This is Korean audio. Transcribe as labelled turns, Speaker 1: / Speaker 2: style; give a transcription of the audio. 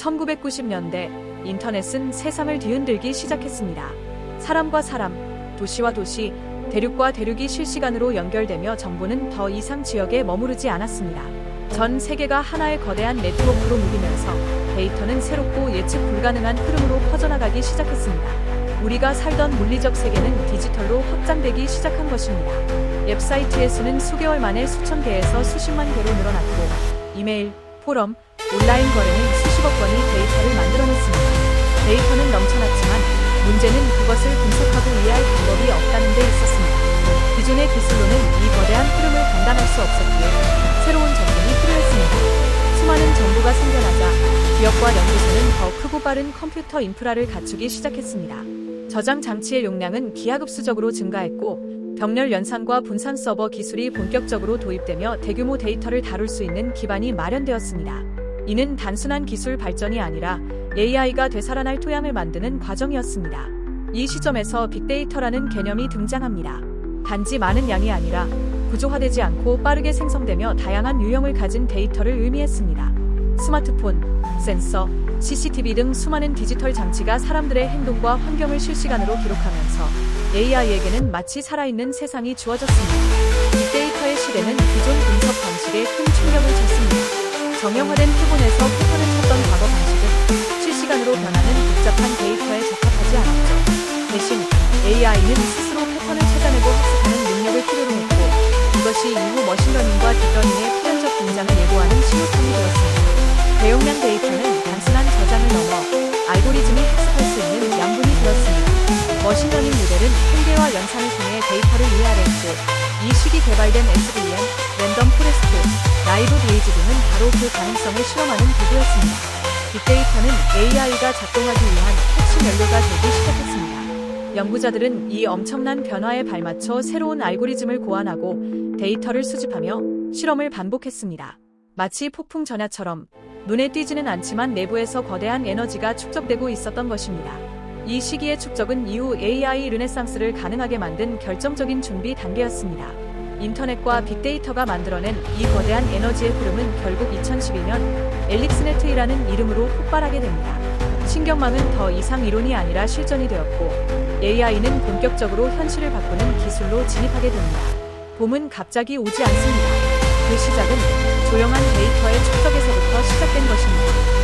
Speaker 1: 1990년대 인터넷은 세상을 뒤흔들기 시작했습니다. 사람과 사람, 도시와 도시, 대륙과 대륙이 실시간으로 연결되며 정보는 더 이상 지역에 머무르지 않았습니다. 전 세계가 하나의 거대한 네트워크로 묶이면서 데이터는 새롭고 예측 불가능한 흐름으로 퍼져나가기 시작했습니다. 우리가 살던 물리적 세계는 디지털로 확장되기 시작한 것입니다. 웹사이트의 수는 수개월 만에 수천 개에서 수십만 개로 늘어났고 이메일, 포럼, 온라인 거래는 수십억 건의 데이터를 만들어냈습니다. 데이터는 넘쳐났지만 문제는 그것을 분석하고 이해할 방법이 없다는 데 있었습니다. 기존의 기술로는 이 거대한 흐름을 감당할 수 없었기에 새로운 접근이 필요했습니다. 수많은 정보가 생겨나자 기업과 연구소는 더 크고 빠른 컴퓨터 인프라를 갖추기 시작했습니다. 저장 장치의 용량은 기하급수적으로 증가했고 병렬 연산과 분산 서버 기술이 본격적으로 도입되며 대규모 데이터를 다룰 수 있는 기반이 마련되었습니다. 이는 단순한 기술 발전이 아니라 AI가 되살아날 토양을 만드는 과정이었습니다. 이 시점에서 빅데이터라는 개념이 등장합니다. 단지 많은 양이 아니라 구조화되지 않고 빠르게 생성되며 다양한 유형을 가진 데이터를 의미했습니다. 스마트폰, 센서, CCTV 등 수많은 디지털 장치가 사람들의 행동과 환경을 실시간으로 기록하면서 AI에게는 마치 살아있는 세상이 주어졌습니다. 빅데이터의 시대는 기존 분석 방식에 큰 충격을 줬습니다. 정형화된 표본에서 패턴을 찾던 과거 방식은 실시간으로 변하는 복잡한 데이터에 적합하지 않았죠. 대신 AI는 스스로 패턴을 찾아내고 학습하는 능력을 필요로 했고 이것이 이후 머신러닝과 딥러닝의 필연적 등장을 예고하는 신호탄이 되었습니다. 대용량 데이터는 단순한 저장을 넘어 알고리즘이 학습할 수 있는 양분이 되었습니다. 머신러닝 모델은 통계와 연산을 통해 데이터를 이해하려 했고 이 시기 개발된 SVM, 랜덤 포레스트, 라이브 베이즈 등은 바로 그 가능성을 실험하는 도구였습니다. 빅데이터는 AI가 작동하기 위한 핵심 연료가 되기 시작했습니다. 연구자들은 이 엄청난 변화에 발맞춰 새로운 알고리즘을 고안하고 데이터를 수집하며 실험을 반복했습니다. 마치 폭풍 전야처럼 눈에 띄지는 않지만 내부에서 거대한 에너지가 축적되고 있었던 것입니다. 이 시기의 축적은 이후 AI 르네상스를 가능하게 만든 결정적인 준비 단계였습니다. 인터넷과 빅데이터가 만들어낸 이 거대한 에너지의 흐름은 결국 2012년 엘릭스네트이라는 이름으로 폭발하게 됩니다. 신경망은 더 이상 이론이 아니라 실전이 되었고 AI는 본격적으로 현실을 바꾸는 기술로 진입하게 됩니다. 봄은 갑자기 오지 않습니다. 그 시작은 조용한 데이터의 축적에서부터 시작된 것입니다.